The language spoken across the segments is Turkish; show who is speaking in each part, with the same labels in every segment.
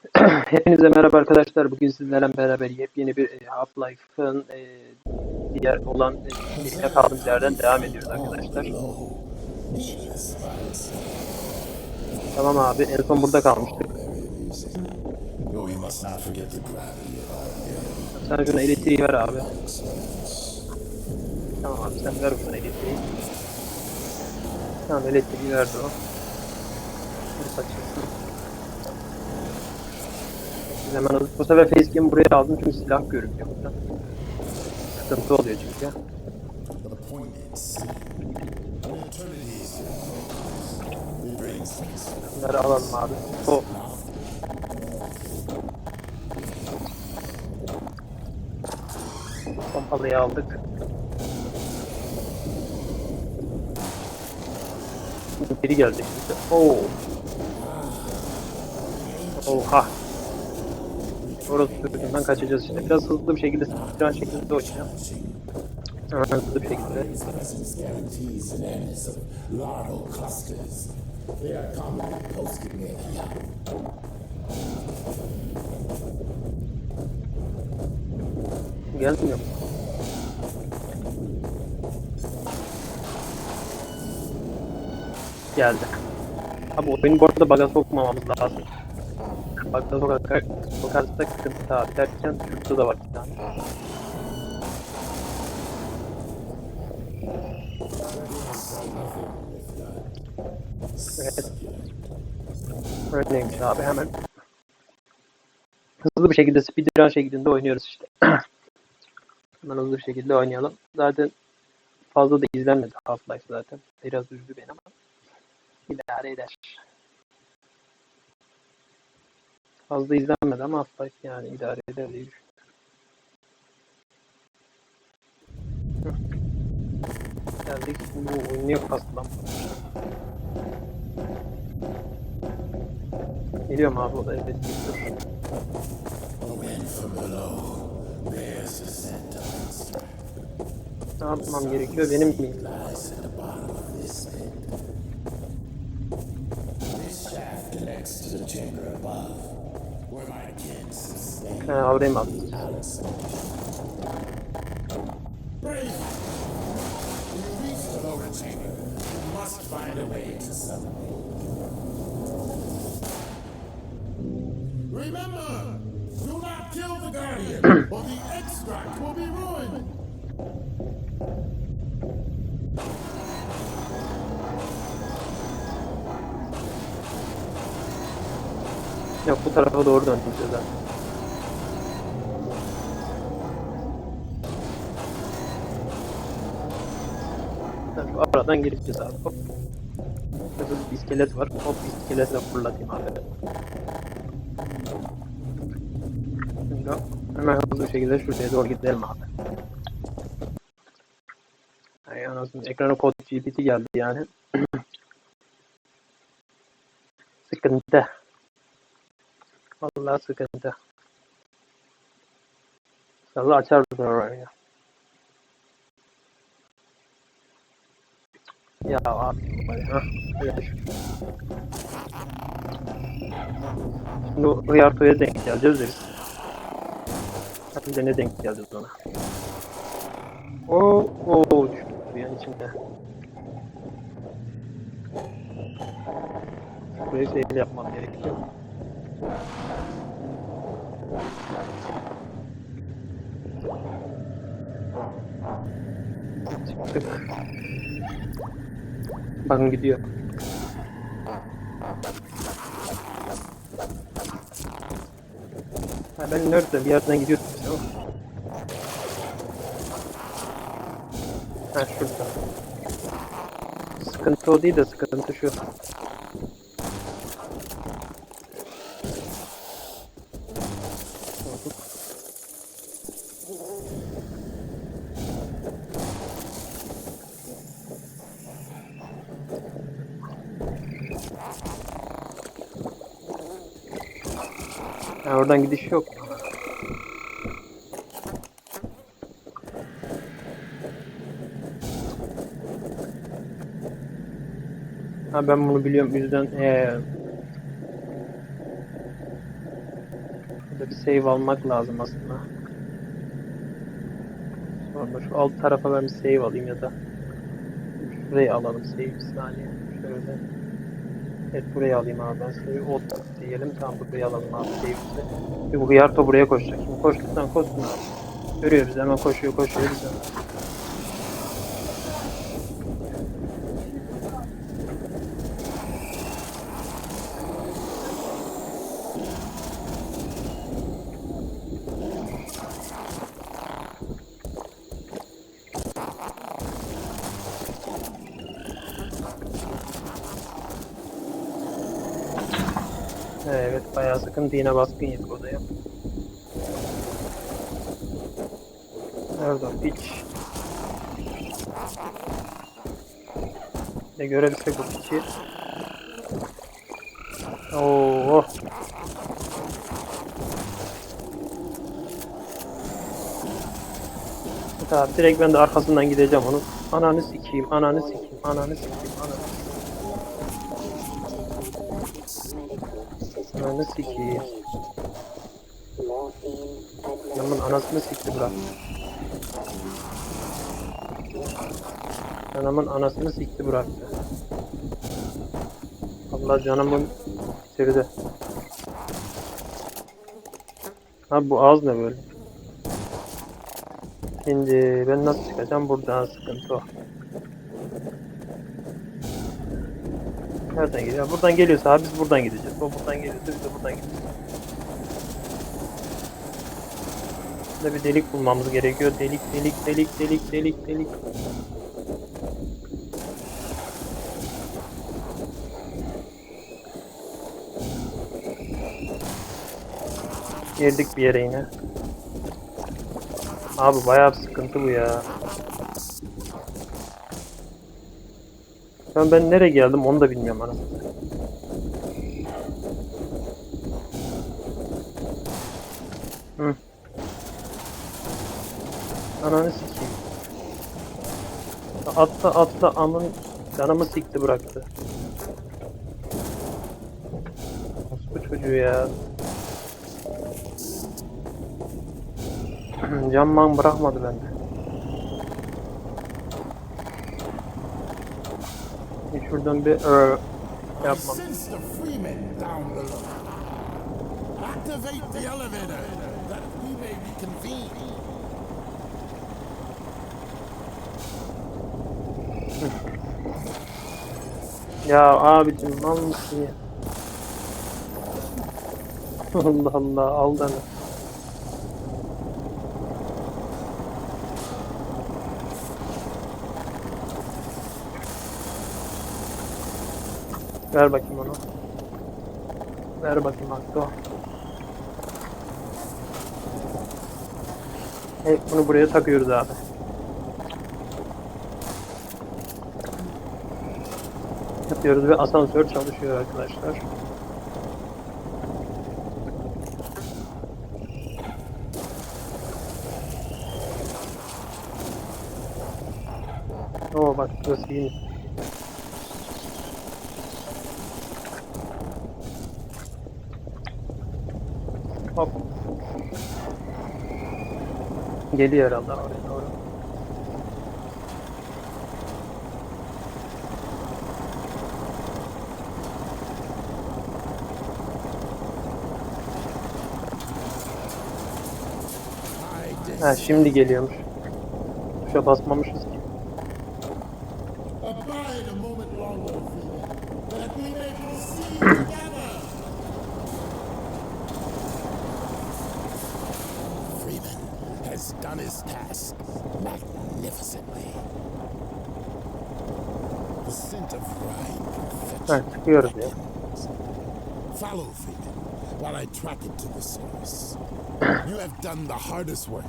Speaker 1: Hepinize merhaba arkadaşlar. Bugün sizlerle beraber yepyeni bir e, Half-Life'ın e, diğer olan e, kaldığımız yerden devam ediyoruz arkadaşlar. Tamam abi en son burada kalmıştık. Sen şuna elektriği ver abi. Tamam abi sen ver şuna elektriği. Tamam elektriği verdi o. Dur kaçırsın. Hemen hızlı. Bu sefer facecam buraya aldım çünkü silah görünüyor burada. Sıkıntı oluyor çünkü. Bunları alalım abi. O. Pompalıyı aldık. Biri geldi işte. Oo. Oha. Orası sürücünden kaçacağız işte. Biraz hızlı bir şekilde, sıkıntı şekilde oynayacağım. Hızlı bir şekilde. Gelmiyor. Geldi. Abi oyunu bu arada bug'a sokmamamız lazım. Bug'a sokar, sokarsak sıkıntı abi derken şurada da var bir tane. Evet. Öyleymiş abi hemen. Hızlı bir şekilde speedrun şeklinde oynuyoruz işte. Hemen hızlı bir şekilde oynayalım. Zaten fazla da izlenmedi Half-Life zaten. Biraz üzdü beni ama idare eder. Fazla izlenmedi ama Half-Life yani idare eder diye düşünüyorum. Geldik. Bu oyun niye kastılan? Geliyorum abi o da evet geliyor. Ne yapmam gerekiyor benim mi?
Speaker 2: To the chamber above, হ্যাঁ already মাল Remember, do not kill the Guardian, or the extract will be ruined.
Speaker 1: Yok bu tarafa doğru döndüm zaten. Aradan gireceğiz abi. Hop. Burada bir iskelet var. Hop iskeletle fırlatayım abi. Şimdi hemen hızlı bir şekilde şuraya doğru gidelim abi. Ay anasını ekrana kod GPT geldi yani. Sıkıntı. Vallahi sıkıntı. İnşallah açar bu orayı. Ya abi. Hadi şu. Şimdi o Hıyarto'ya denk geleceğiz biz. Hadi de ne denk geleceğiz ona. Oo, oo düştü an içinde. Burayı seyir yapmam gerekiyor. Çıktık. Bakın gidiyor. Ha ben nerede bir yerden o. Ha şurada. Sıkıntı o değil de sıkıntı şu. Ha, oradan gidiş yok. Ha ben bunu biliyorum yüzden ee, bir save almak lazım aslında. Sonra şu alt tarafa ben bir save alayım ya da şurayı alalım save bir saniye. Şöyle. Evet burayı alayım abi ben save ot diyelim. Tamam burayı alalım abi save'imizi. Bir bu Hıyarto buraya koşacak. Şimdi koştuktan koşsun abi. Görüyor bizi hemen koşuyor koşuyor bizi. Evet bayağı sıkıntı yine baskın yedik odaya. Nerede piç? Ne görebilsek bu piçi. Oo. Tamam direkt ben de arkasından gideceğim onun. Ananı sikeyim, ananı sikeyim, ananı sikeyim, ananı Ananı sikeyim. Yanımın anasını sikti bırak. Canımın anasını sikti bıraktı. Allah canımın bitirdi. Abi bu ağız ne böyle? Şimdi ben nasıl çıkacağım buradan sıkıntı o. Nereden geliyor? Buradan geliyorsa abi biz buradan gideceğiz. O buradan geliyorsa biz de buradan gideceğiz. Burada bir delik bulmamız gerekiyor. Delik, delik, delik, delik, delik, delik. Girdik bir yere yine. Abi bayağı sıkıntı bu ya. Ben ben nereye geldim onu da bilmiyorum anasını. Hı. Ananı sikeyim. Atla atla amın canımı sikti bıraktı. Nasıl bu çocuğu ya? Camman bırakmadı bende. Bir şuradan bir er
Speaker 2: I
Speaker 1: yapmam.
Speaker 2: sense the Freeman down below. Activate the elevator that we may reconvene.
Speaker 1: Ya abicim mal mısın ya? Allah Allah al beni. Ver bakayım onu. Ver bakayım Hakkı. Evet, bunu buraya takıyoruz abi. Yapıyoruz ve asansör çalışıyor arkadaşlar. Oo bak burası iyi. Hop. Geliyor herhalde oraya doğru. Ha şimdi geliyormuş. Tuşa basmamışız ki.
Speaker 2: his task magnificently. The scent of rhyme can fetch
Speaker 1: Ha çıkıyoruz ya.
Speaker 2: Follow Freeman while I track it to the source. you have done the hardest work,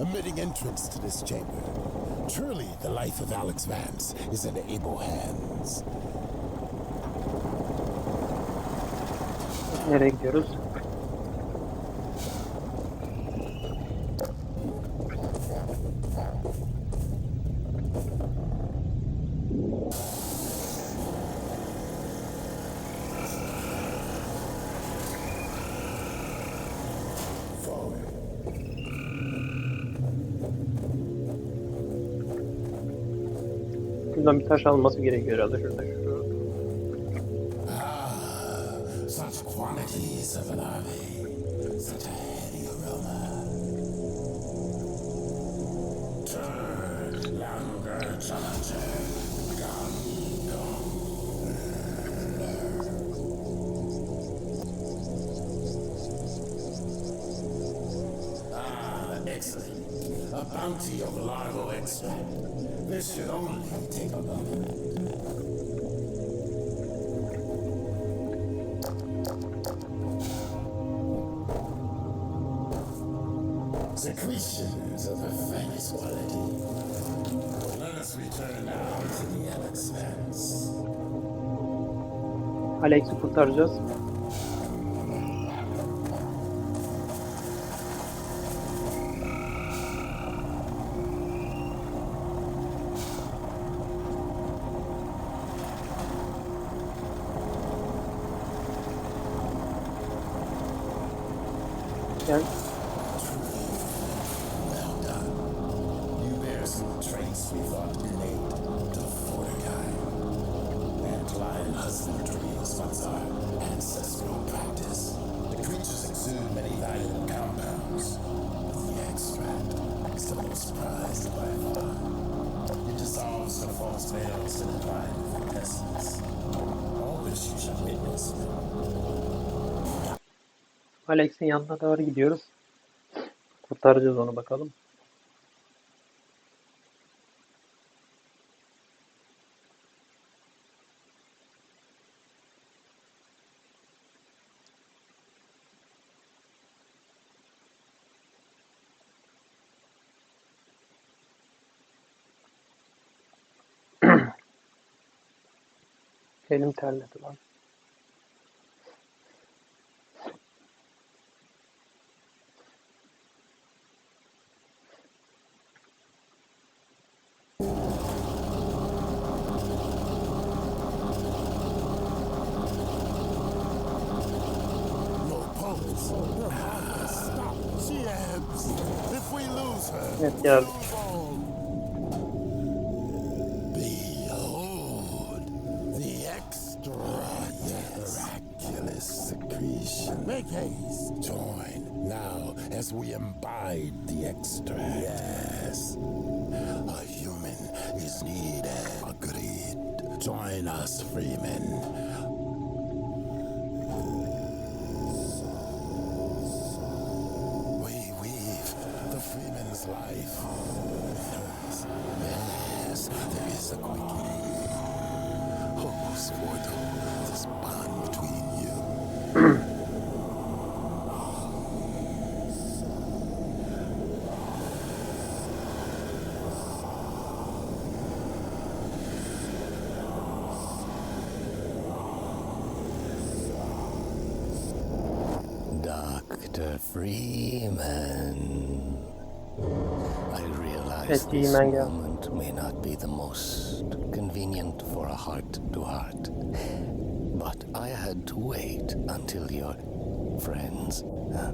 Speaker 2: admitting entrance to this chamber. Truly, the life of Alex Vance is in able hands.
Speaker 1: Nereye gidiyoruz? şuradan bir taş alması gerekiyor herhalde şurada.
Speaker 2: Ah, A bounty of larval extract. This should only take a moment. Secretions of the finest quality. Let us return now to the Alex Vance.
Speaker 1: Alex'i kurtaracağız. Alex'in yanına doğru gidiyoruz. Kurtaracağız onu bakalım. Elim terledi lan.
Speaker 2: No pulse. Secretion. Join now as we imbibe the extract. Yes. A human is needed. Agreed. Join us, Freeman.
Speaker 3: Dr. Freeman. I realize this
Speaker 1: geldi.
Speaker 3: moment may not be the most convenient for a heart to heart, but I had to wait until your friends uh,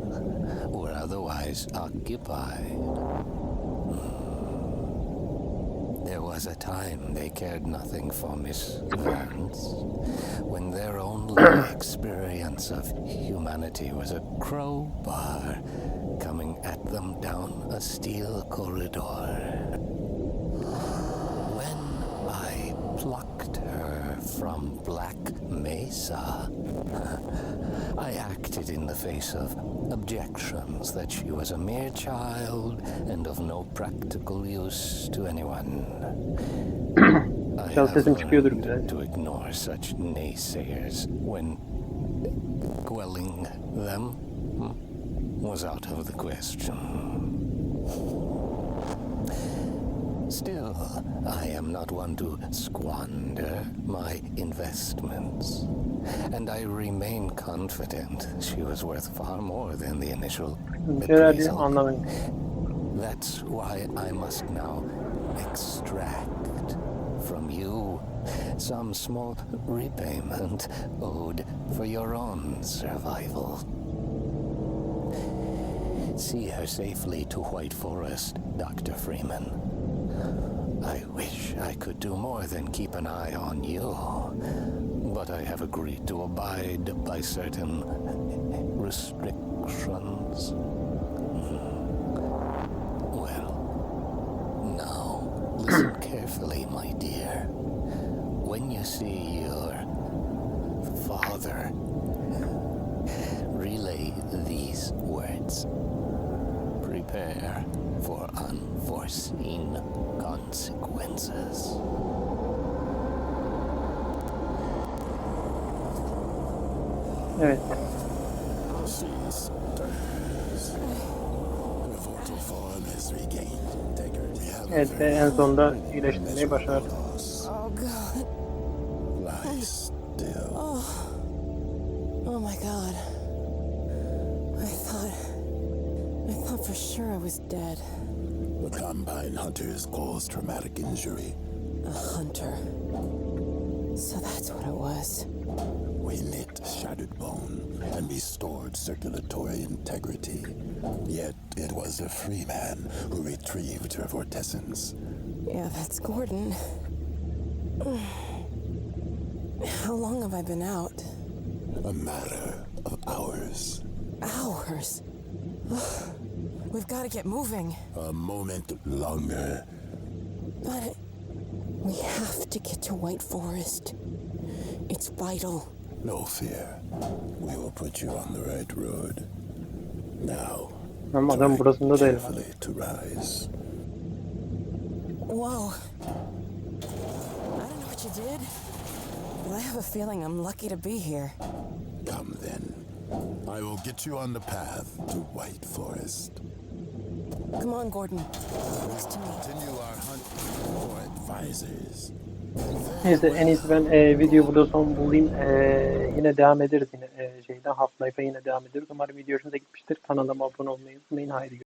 Speaker 3: were otherwise occupied. Was a time they cared nothing for Miss Vance, when their only experience of humanity was a crowbar coming at them down a steel corridor. I plucked her from Black Mesa, I acted in the face of objections that she was a mere child and of no practical use to anyone. I have learned to ignore such naysayers when quelling them hmm, was out of the question. Still, I am not one to squander my investments, and I remain confident she was worth far more than the initial appraisal. That's why I must now extract from you some small repayment owed for your own survival. See her safely to White Forest, Dr. Freeman. I wish I could do more than keep an eye on you, but I have agreed to abide by certain restrictions. Hmm. Well, now listen carefully, my dear. When you see your father, relay these words. Prepare for unforeseen consequences.
Speaker 1: Evet. Evet ve en sonunda iyileştirmeyi başardı.
Speaker 4: Was dead.
Speaker 2: The Combine Hunters caused traumatic injury.
Speaker 4: A hunter. So that's what it was.
Speaker 2: We knit shattered bone and restored circulatory integrity. Yet it was a free man who retrieved her vortessence.
Speaker 4: Yeah, that's Gordon. How long have I been out?
Speaker 2: A matter of hours.
Speaker 4: Hours. We've got to get moving.
Speaker 2: A moment longer.
Speaker 4: But we have to get to White Forest. It's vital.
Speaker 2: No fear. We will put you on the right road. Now,
Speaker 1: Ama adam
Speaker 2: try
Speaker 1: burasında değil.
Speaker 2: carefully to rise.
Speaker 4: Whoa. I don't know what you did, but I have a feeling I'm lucky to be here.
Speaker 2: Come then. I will get you on the path to White Forest.
Speaker 4: Come on, Gordon. Next to me.
Speaker 2: Continue our hunt for advisors.
Speaker 1: Neyse en iyisi ben e, videoyu burada son bulayım. E, yine devam ederiz yine e, şeyden Half-Life'a yine devam ederiz. Umarım video hoşunuza gitmiştir. Kanalıma abone olmayı unutmayın. Haydi.